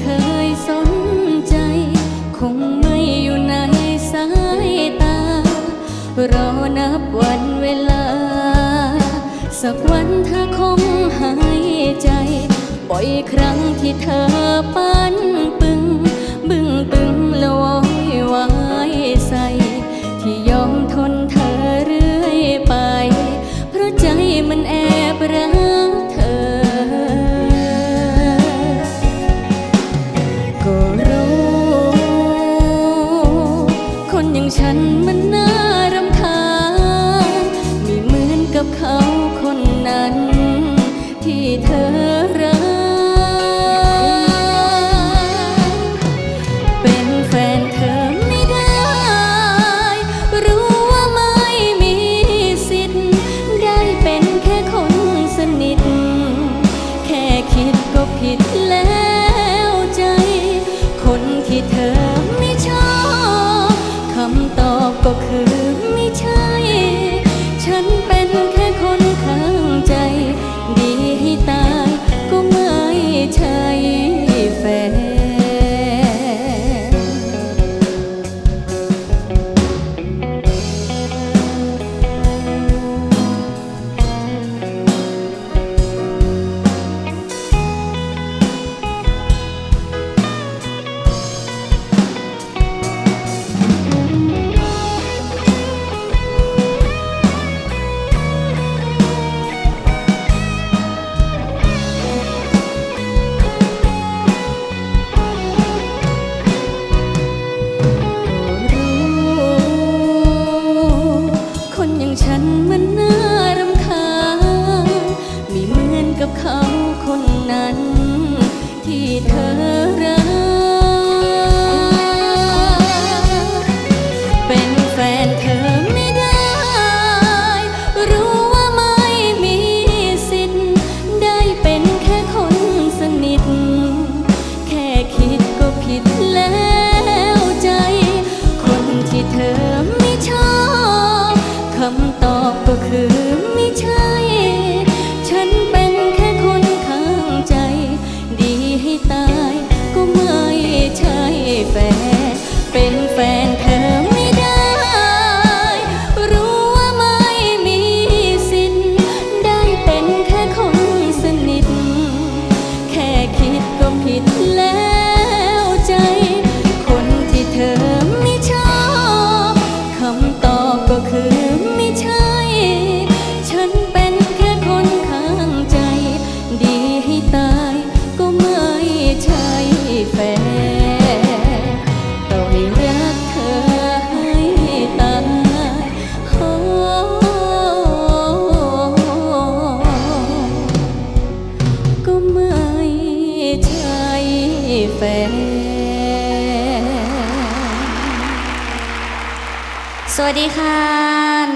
เคยสนใจ คงไม่อยู่ในสายตา รอนับวันเวลา สักวันเธอคงหายใจ บ่อยครั้งที่เธอไป ที่เธอรัก เป็นแฟนเธอไม่ได้ รู้ว่าไม่มีสิทธิ์ ได้เป็นแค่คนสนิท แค่คิดก็ผิดแล้วใจ คนที่เธอ นั้นที่เธอ แฟน สวัสดีค่ะ